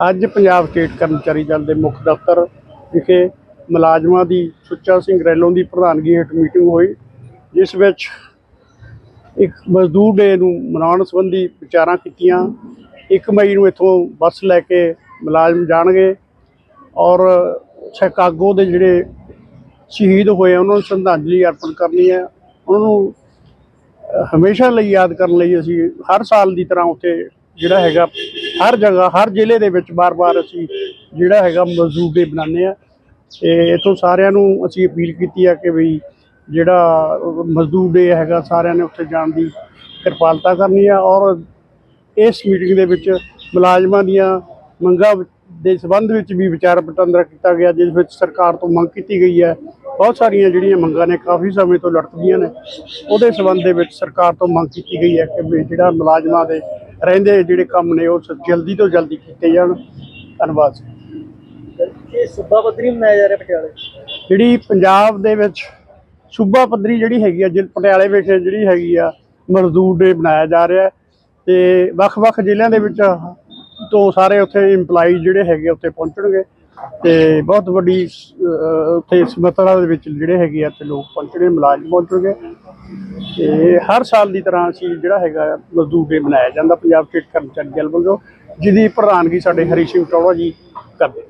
ਅੱਜ ਪੰਜਾਬ ਸਟੇਟ ਕਰਮਚਾਰੀ ਦਲ ਦੇ ਮੁੱਖ ਦਫ਼ਤਰ ਵਿਖੇ ਮੁਲਾਜ਼ਮਾਂ ਦੀ ਸੁੱਚਾ ਸਿੰਘ ਰੈਲੋਂ ਦੀ ਪ੍ਰਧਾਨਗੀ ਹੇਠ ਮੀਟਿੰਗ ਹੋਈ, ਜਿਸ ਵਿੱਚ ਇੱਕ ਮਜ਼ਦੂਰ ਡੇ ਨੂੰ ਮਨਾਉਣ ਸੰਬੰਧੀ ਵਿਚਾਰਾਂ ਕੀਤੀਆਂ। 1 ਮਈ ਨੂੰ ਇੱਥੋਂ ਬੱਸ ਲੈ ਕੇ ਮੁਲਾਜ਼ਮ ਜਾਣਗੇ ਔਰ ਸ਼ਿਕਾਗੋ ਦੇ ਜਿਹੜੇ ਸ਼ਹੀਦ ਹੋਏ ਉਹਨਾਂ ਨੂੰ ਸ਼ਰਧਾਂਜਲੀ ਅਰਪਣ ਕਰਨੀ ਹੈ। ਉਹਨਾਂ ਨੂੰ ਹਮੇਸ਼ਾ ਲਈ ਯਾਦ ਕਰਨ ਲਈ ਅਸੀਂ ਹਰ ਸਾਲ ਦੀ ਤਰ੍ਹਾਂ ਉੱਥੇ ਜਿਹੜਾ ਹੈਗਾ ਹਰ ਜਗ੍ਹਾ, ਹਰ ਜ਼ਿਲ੍ਹੇ ਦੇ ਵਿੱਚ ਬਾਰ-ਬਾਰ ਅਸੀਂ ਜਿਹੜਾ ਹੈਗਾ ਮਜ਼ਦੂਰ ਡੇ ਬਣਾਉਂਦੇ ਆ ਤੇ ਇਥੋਂ ਸਾਰਿਆਂ ਨੂੰ ਅਸੀਂ ਅਪੀਲ ਕੀਤੀ ਆ ਕਿ ਵੀ ਜਿਹੜਾ ਮਜ਼ਦੂਰ ਡੇ ਹੈਗਾ, ਸਾਰਿਆਂ ਨੇ ਉੱਥੇ ਜਾਣ ਦੀ ਕਿਰਪਾਲਤਾ ਕਰਨੀ ਆ ਔਰ ਇਸ ਮੀਟਿੰਗ ਦੇ ਵਿੱਚ ਮੁਲਾਜ਼ਮਾਂ ਦੀਆਂ ਮੰਗਾਂ ਦੇ ਸੰਬੰਧ ਵਿੱਚ ਵੀ ਵਿਚਾਰ ਵਟਾਂਦਰਾ ਕੀਤਾ ਗਿਆ, ਜਿਸ ਵਿੱਚ ਸਰਕਾਰ ਤੋਂ ਮੰਗ ਕੀਤੀ ਗਈ ਹੈ। ਬਹੁਤ ਸਾਰੀਆਂ ਜਿਹੜੀਆਂ ਮੰਗਾਂ ਨੇ ਕਾਫੀ ਸਮੇਂ ਤੋਂ ਲਟਕਦੀਆਂ ਨੇ। ਉਹਦੇ ਸੰਬੰਧ ਦੇ ਵਿੱਚ ਸਰਕਾਰ ਤੋਂ ਮੰਗ ਕੀਤੀ ਗਈ ਹੈ ਕਿ ਵੀ ਜਿਹੜਾ ਮੁਲਾਜ਼ਮਾਂ ਦੇ ਰਹਿੰਦੇ ਜਿਹੜੇ ਕੰਮ ਨੇ ਉਹ ਜਲਦੀ ਤੋਂ ਜਲਦੀ ਕੀਤੇ ਜਾਣ। ਧੰਨਵਾਦ ਇਹ ਸੁੱਬਾ ਪੱਧਰੀ ਮਨਾਇਆ ਜਾ ਰਿਹਾ ਪਟਿਆਲੇ ਜਿਹੜੀ ਪੰਜਾਬ ਦੇ ਵਿੱਚ ਸੂਬਾ ਪੱਧਰੀ ਜਿਹੜੀ ਹੈਗੀ ਆ ਜ਼ਿਲ੍ਹਾ ਪਟਿਆਲੇ ਵਿੱਚ ਜਿਹੜੀ ਹੈਗੀ ਆ ਮਜ਼ਦੂਰ ਡੇ ਬਣਾਇਆ ਜਾ ਰਿਹਾ ਤੇ ਵੱਖ-ਵੱਖ ਜ਼ਿਲ੍ਹਿਆਂ ਦੇ ਵਿੱਚ ਤੋਂ ਸਾਰੇ ਉੱਥੇ EMPLOYEE ਜਿਹੜੇ ਹੈਗੇ ਉੱਥੇ ਪਹੁੰਚਣਗੇ। ਤੇ ਬਹੁਤ ਵੱਡੀ ਅਹ, ਉੱਥੇ ਸਮਤਰਾ ਦੇ ਵਿੱਚ ਜਿਹੜੇ ਹੈਗੇ ਆ ਤੇ ਲੋਕ ਪਹੁੰਚਣੇ ਮੁਲਾਜ਼ਮ ਪਹੁੰਚਣਗੇ ਤੇ ਹਰ ਸਾਲ ਦੀ ਤਰ੍ਹਾਂ ਅਸੀਂ ਜਿਹੜਾ ਹੈਗਾ ਮਜ਼ਦੂਰ ਡੇ ਮਨਾਇਆ ਜਾਂਦਾ ਪੰਜਾਬ ਸਟੇਟ ਕਰਮਚਾਰੀ ਦਲ ਵੱਲੋਂ ਜਿਹਦੀ ਪ੍ਰਧਾਨਗੀ ਸਾਡੇ ਹਰੀ ਸਿੰਘ ਟੋੜਾ ਜੀ ਕਰਦੇ।